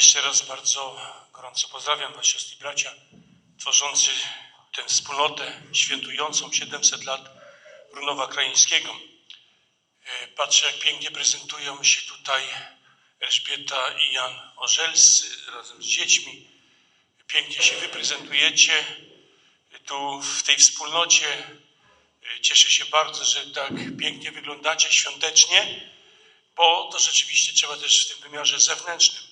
Jeszcze raz bardzo gorąco pozdrawiam Was, siostry i bracia, tworzący tę wspólnotę świętującą 700 lat Runowa Krajeńskiego. E, Patrzę, jak pięknie prezentują się tutaj Elżbieta i Jan Orzelscy razem z dziećmi. Pięknie się wyprezentujecie tu w tej wspólnocie. E, Cieszę się bardzo, że tak pięknie wyglądacie świątecznie, bo to rzeczywiście trzeba też w tym wymiarze zewnętrznym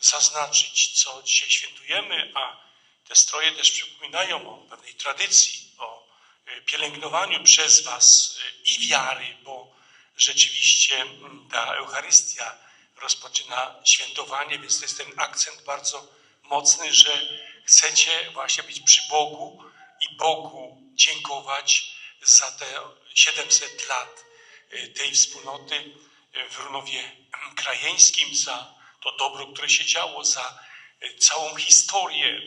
zaznaczyć, co dzisiaj świętujemy, a te stroje też przypominają o pewnej tradycji, o e, pielęgnowaniu przez Was e, i wiary, bo rzeczywiście mm, ta Eucharystia rozpoczyna świętowanie, więc to jest ten akcent bardzo mocny, że chcecie właśnie być przy Bogu i Bogu dziękować za te 700 lat e, tej wspólnoty w Runowie Krajeńskim, za to dobro, które się działo, za e, całą historię,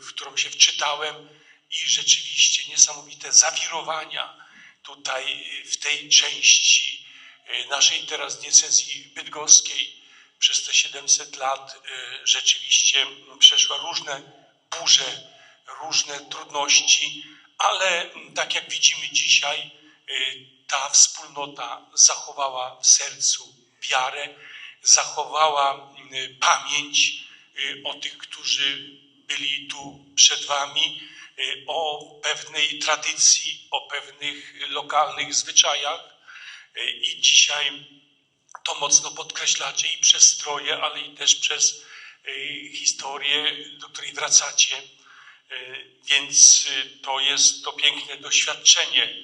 w którą się wczytałem i rzeczywiście niesamowite zawirowania tutaj e, w tej części e, naszej teraz diecezji bydgoskiej. Przez te 700 lat rzeczywiście przeszła różne burze, różne trudności, ale tak jak widzimy dzisiaj, ta wspólnota zachowała w sercu wiarę, zachowała m, pamięć y, o tych, którzy byli tu przed Wami, y, o pewnej tradycji, o pewnych lokalnych zwyczajach. Y, I dzisiaj to mocno podkreślacie i przez stroje, ale i też przez historię, do której wracacie. Więc to jest to piękne doświadczenie.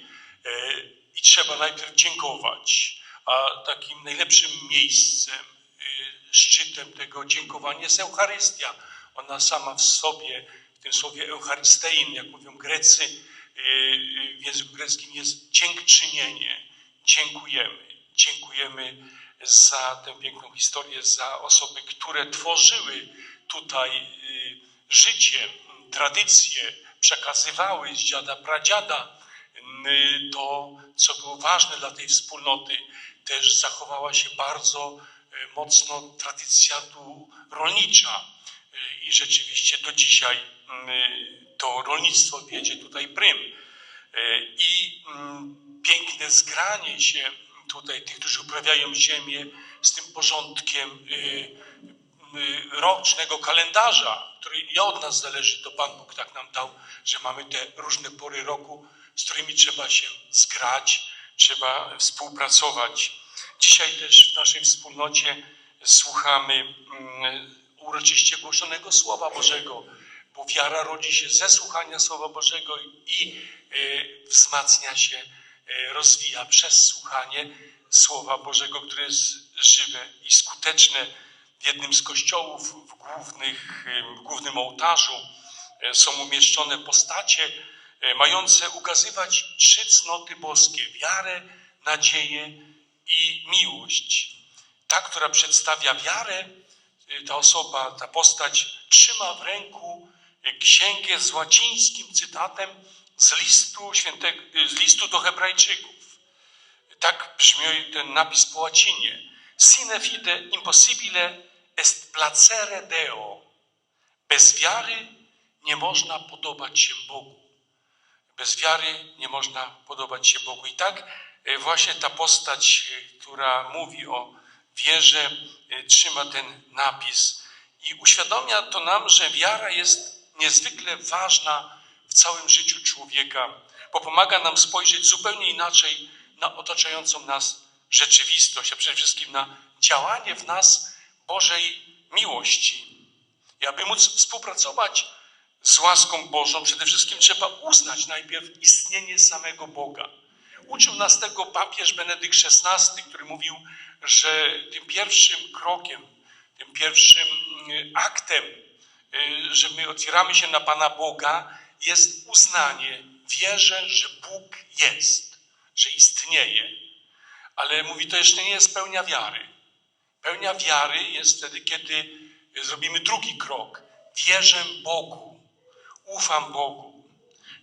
I trzeba najpierw dziękować. A takim najlepszym miejscem, y, szczytem tego dziękowania jest Eucharystia. Ona sama w sobie, w tym słowie Eucharystein, jak mówią Grecy, y, y, w języku greckim jest dziękczynienie. Dziękujemy. Dziękujemy za tę piękną historię, za osoby, które tworzyły tutaj życie, tradycje, przekazywały z dziada, pradziada to, co było ważne dla tej wspólnoty. Też zachowała się bardzo y, mocno tradycja tu rolnicza Y, i rzeczywiście do dzisiaj y, to rolnictwo wiedzie tutaj prym. I mm, piękne zgranie się tutaj tych, którzy uprawiają ziemię z tym porządkiem rocznego kalendarza, który nie od nas zależy, to Pan Bóg tak nam dał, że mamy te różne pory roku, z którymi trzeba się zgrać, trzeba współpracować. Dzisiaj też w naszej wspólnocie słuchamy mm, uroczyście głoszonego Słowa Bożego, bo wiara rodzi się ze słuchania Słowa Bożego i y, wzmacnia się, y, rozwija przez słuchanie Słowa Bożego, które jest żywe i skuteczne. W jednym z kościołów w, głównych, w głównym ołtarzu są umieszczone postacie mające ukazywać trzy cnoty boskie: wiarę, nadzieję i miłość. Ta, która przedstawia wiarę, y, ta osoba, ta postać trzyma w ręku y, księgę z łacińskim cytatem z listu, świętego, z listu do Hebrajczyków. Tak brzmi ten napis po łacinie. Sine fide impossibile est placere Deo. Bez wiary nie można podobać się Bogu. Bez wiary nie można podobać się Bogu. I tak e, właśnie ta postać, e, która mówi o wierze, e, trzyma ten napis i uświadamia to nam, że wiara jest niezwykle ważna w całym życiu człowieka, bo pomaga nam spojrzeć zupełnie inaczej na otaczającą nas rzeczywistość, a przede wszystkim na działanie w nas Bożej miłości. I aby móc współpracować z łaską Bożą, przede wszystkim trzeba uznać najpierw istnienie samego Boga. Uczył nas tego papież Benedykt XVI, który mówił, że tym pierwszym krokiem, tym pierwszym mm, aktem, y, że my otwieramy się na Pana Boga, jest uznanie, wierzę, że Bóg jest, że istnieje. Ale mówi, to jeszcze nie jest pełnia wiary. Pełnia wiary jest wtedy, kiedy zrobimy drugi krok. Wierzę Bogu, ufam Bogu.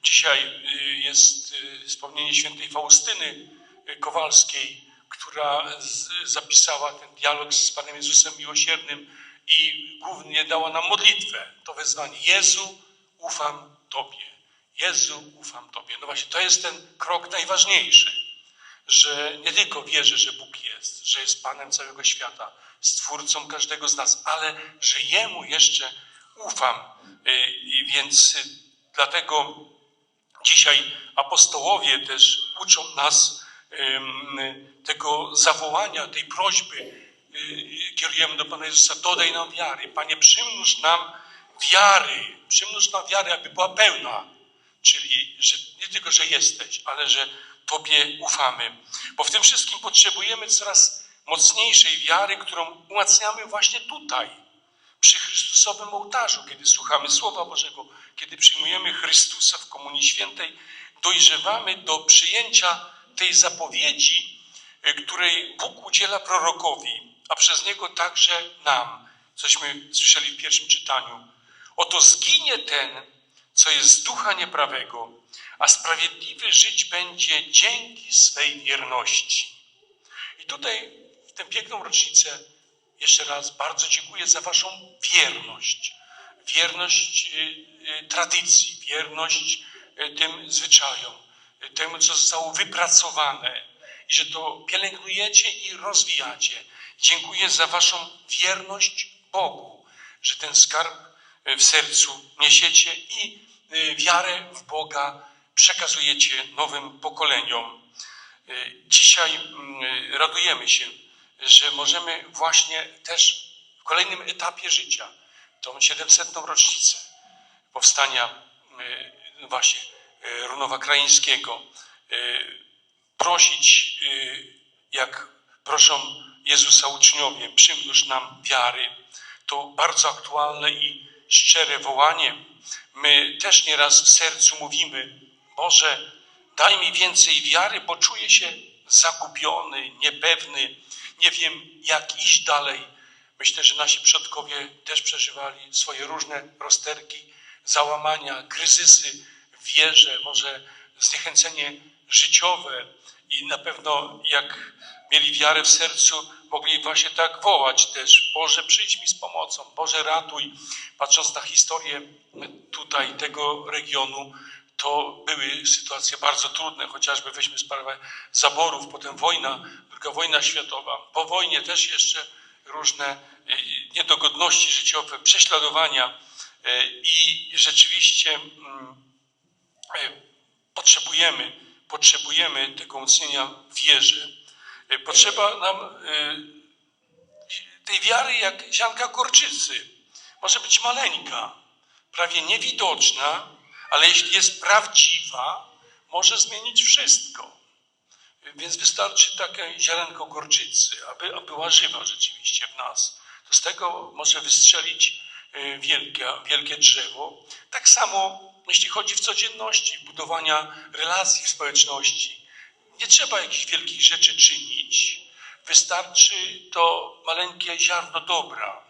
Dzisiaj y, jest y, wspomnienie świętej Faustyny y, Kowalskiej, która zapisała ten dialog z Panem Jezusem Miłosiernym i głównie dała nam modlitwę, to wezwanie. Jezu, ufam Tobie. Jezu, ufam Tobie. No właśnie, to jest ten krok najważniejszy, że nie tylko wierzę, że Bóg jest, że jest Panem całego świata, Stwórcą każdego z nas, ale że Jemu jeszcze ufam. Y, I więc y, dlatego dzisiaj apostołowie też uczą nas tego zawołania, tej prośby. Y, Kierujemy do Pana Jezusa, dodaj nam wiary. Panie, przymnóż nam wiary, przymnóż nam wiary, aby była pełna. Czyli że nie tylko, że jesteś, ale że Tobie ufamy. Bo w tym wszystkim potrzebujemy coraz mocniejszej wiary, którą umacniamy właśnie tutaj, przy Chrystusowym ołtarzu, kiedy słuchamy Słowa Bożego, kiedy przyjmujemy Chrystusa w Komunii Świętej, dojrzewamy do przyjęcia tej zapowiedzi, y, której Bóg udziela prorokowi, a przez niego także nam, cośmy słyszeli w pierwszym czytaniu. Oto zginie ten, co jest z ducha nieprawego, a sprawiedliwy żyć będzie dzięki swej wierności. I tutaj w tę piękną rocznicę jeszcze raz bardzo dziękuję za Waszą wierność. Wierność y, y, tradycji, wierność y, tym zwyczajom, temu, co zostało wypracowane i że to pielęgnujecie i rozwijacie. Dziękuję za Waszą wierność Bogu, że ten skarb w sercu niesiecie i wiarę w Boga przekazujecie nowym pokoleniom. Dzisiaj mm, radujemy się, że możemy właśnie też w kolejnym etapie życia, tą 700. rocznicę powstania y, właśnie y, Runowa Krajeńskiego, y, prosić, jak proszą Jezusa uczniowie, przymnóż nam wiary. To bardzo aktualne i szczere wołanie. My też nieraz w sercu mówimy, Boże, daj mi więcej wiary, bo czuję się zagubiony, niepewny, nie wiem jak iść dalej. Myślę, że nasi przodkowie też przeżywali swoje różne rozterki, załamania, kryzysy w wierze, może zniechęcenie życiowe i na pewno jak mieli wiarę w sercu, mogli właśnie tak wołać też, Boże przyjdź mi z pomocą, Boże ratuj. Patrząc na historię tutaj tego regionu, to były sytuacje bardzo trudne, chociażby weźmy sprawę zaborów, potem wojna, druga wojna światowa, po wojnie też jeszcze różne y, niedogodności życiowe, prześladowania y, i rzeczywiście mm, y, potrzebujemy, potrzebujemy tego umocnienia w wierze. Y, Potrzeba nam tej wiary jak ziarnka gorczycy. Może być maleńka, prawie niewidoczna, ale jeśli jest prawdziwa, może zmienić wszystko. Więc wystarczy takie ziarenko gorczycy, aby, była żywa rzeczywiście w nas. To z tego może wystrzelić y, wielkie, wielkie drzewo. Tak samo jeśli chodzi w codzienności, budowania relacji w społeczności. Nie trzeba jakichś wielkich rzeczy czynić. Wystarczy to maleńkie ziarno dobra,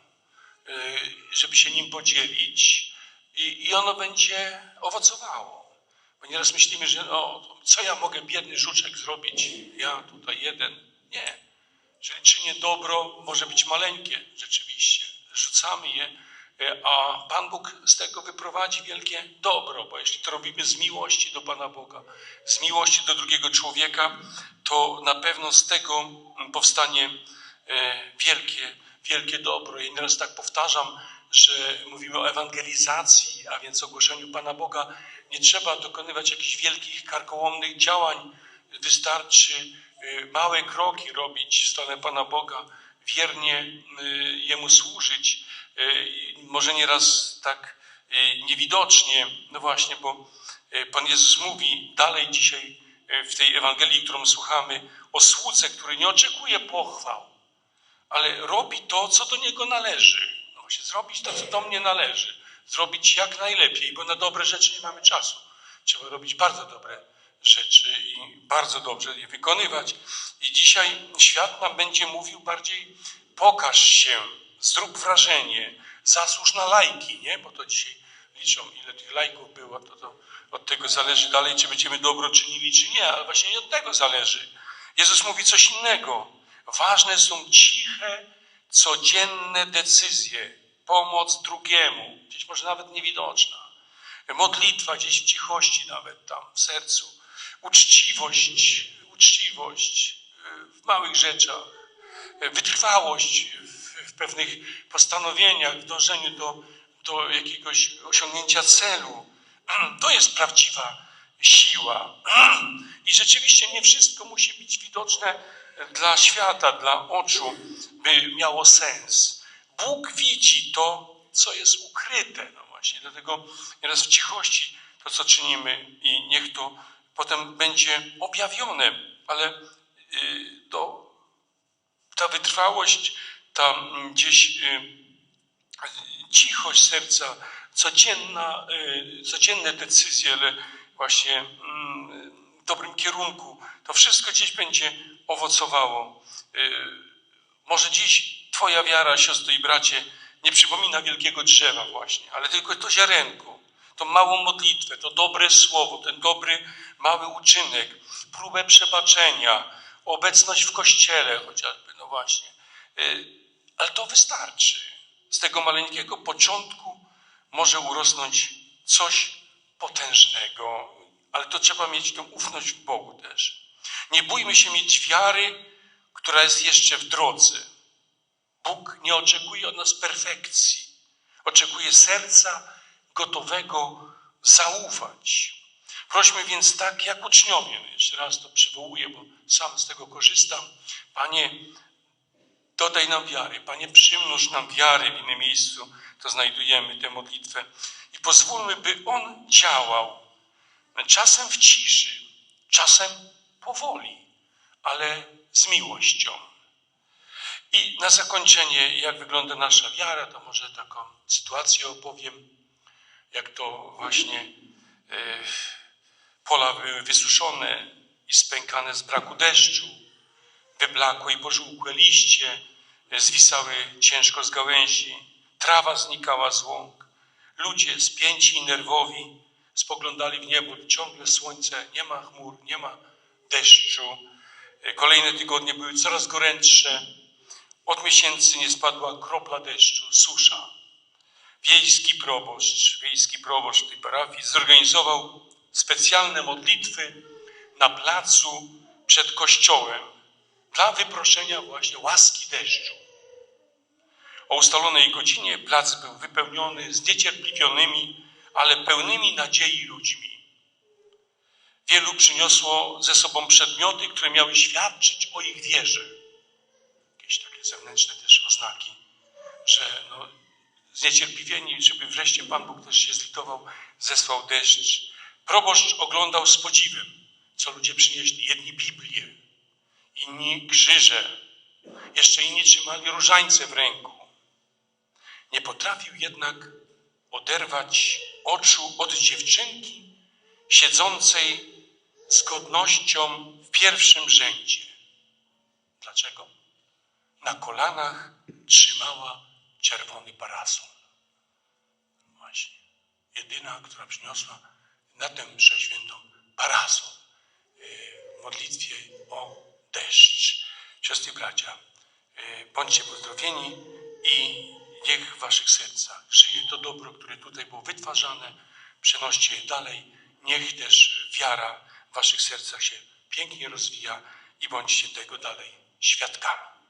y, żeby się nim podzielić i, i ono będzie owocowało. Bo nieraz myślimy, że no, co ja mogę, biedny żuczek, zrobić? Ja tutaj jeden. Nie. Jeżeli czynię dobro, może być maleńkie, rzeczywiście. Rzucamy je, e, a Pan Bóg z tego wyprowadzi wielkie dobro, bo jeśli to robimy z miłości do Pana Boga, z miłości do drugiego człowieka, to na pewno z tego mm, powstanie e, wielkie, wielkie dobro. I nieraz tak powtarzam, że mówimy o ewangelizacji, a więc ogłoszeniu Pana Boga. Nie trzeba dokonywać jakichś wielkich, karkołomnych działań. Wystarczy y, małe kroki robić w stronę Pana Boga, wiernie y, Jemu służyć. Y, Może nieraz tak niewidocznie, no właśnie, bo Pan Jezus mówi dalej dzisiaj w tej Ewangelii, którą słuchamy, o słudze, który nie oczekuje pochwał, ale robi to, co do niego należy. Właśnie, zrobić to, co do mnie należy. Zrobić jak najlepiej, bo na dobre rzeczy nie mamy czasu. Trzeba robić bardzo dobre rzeczy i bardzo dobrze je wykonywać. I dzisiaj świat nam będzie mówił bardziej pokaż się, zrób wrażenie, zasłuż na lajki, nie? Bo to dzisiaj liczą, ile tych lajków było, to, to od tego zależy dalej, czy będziemy dobro czynili, czy nie, ale właśnie nie od tego zależy. Jezus mówi coś innego. Ważne są ciche, codzienne decyzje, pomoc drugiemu, gdzieś może nawet niewidoczna, modlitwa gdzieś w cichości nawet tam w sercu, uczciwość, uczciwość y, w małych rzeczach, wytrwałość w, w pewnych postanowieniach, w dążeniu do, do jakiegoś osiągnięcia celu. To jest prawdziwa siła. I rzeczywiście nie wszystko musi być widoczne dla świata, dla oczu, by miało sens. Bóg widzi to, co jest ukryte. No właśnie, dlatego nieraz w cichości to, co czynimy i niech to potem będzie objawione, ale y, to, ta wytrwałość, ta mm, gdzieś y, cichość serca, codzienna, y, codzienne decyzje, ale właśnie mm, w dobrym kierunku, to wszystko gdzieś będzie owocowało. Może dziś Twoja wiara, siostro i bracie, nie przypomina wielkiego drzewa właśnie, ale tylko to ziarenko, to małą modlitwę, to dobre słowo, ten dobry, mały uczynek, próbę przebaczenia, obecność w kościele chociażby, no właśnie. Y, Ale to wystarczy. Z tego maleńkiego początku może urosnąć coś potężnego, ale to trzeba mieć tą ufność w Bogu też. Nie bójmy się mieć wiary, która jest jeszcze w drodze. Bóg nie oczekuje od nas perfekcji. Oczekuje serca gotowego zaufać. Prośmy więc tak, jak uczniowie. No Jeszcze raz to przywołuję, bo sam z tego korzystam. Panie, dodaj nam wiary. Panie, przymnóż nam wiary. W innym miejscu to znajdujemy tę modlitwę. I pozwólmy, by On działał. Czasem w ciszy, czasem powoli, ale z miłością. I na zakończenie, jak wygląda nasza wiara, to może taką sytuację opowiem, jak to właśnie e, pola były wysuszone i spękane z braku deszczu, wyblakłe i pożółkłe liście e, zwisały ciężko z gałęzi, trawa znikała z łąk, ludzie spięci i nerwowi spoglądali w niebo, ciągle słońce, nie ma chmur, nie ma deszczu. E, Kolejne tygodnie były coraz gorętsze, od miesięcy nie spadła kropla deszczu, susza. Wiejski proboszcz, wiejski proboszcz tej parafii zorganizował specjalne modlitwy na placu przed kościołem dla wyproszenia właśnie łaski deszczu. O ustalonej godzinie plac był wypełniony zniecierpliwionymi, ale pełnymi nadziei ludźmi. Wielu przyniosło ze sobą przedmioty, które miały świadczyć o ich wierze. Zewnętrzne też oznaki, że no, zniecierpliwieni, żeby wreszcie Pan Bóg też się zlitował, zesłał deszcz. Proboszcz oglądał z podziwem, co ludzie przynieśli. Jedni Biblię, inni krzyże, jeszcze inni trzymali różańce w ręku. Nie potrafił jednak oderwać oczu od dziewczynki siedzącej z godnością w pierwszym rzędzie. Dlaczego? Na kolanach trzymała czerwony parasol. Właśnie. Jedyna, która przyniosła na tę mszę świętą parasol yy, w modlitwie o deszcz. Siostry bracia, yy, bądźcie pozdrowieni i niech w waszych sercach żyje to dobro, które tutaj było wytwarzane, przenoście je dalej. Niech też wiara w waszych sercach się pięknie rozwija i bądźcie tego dalej świadkami.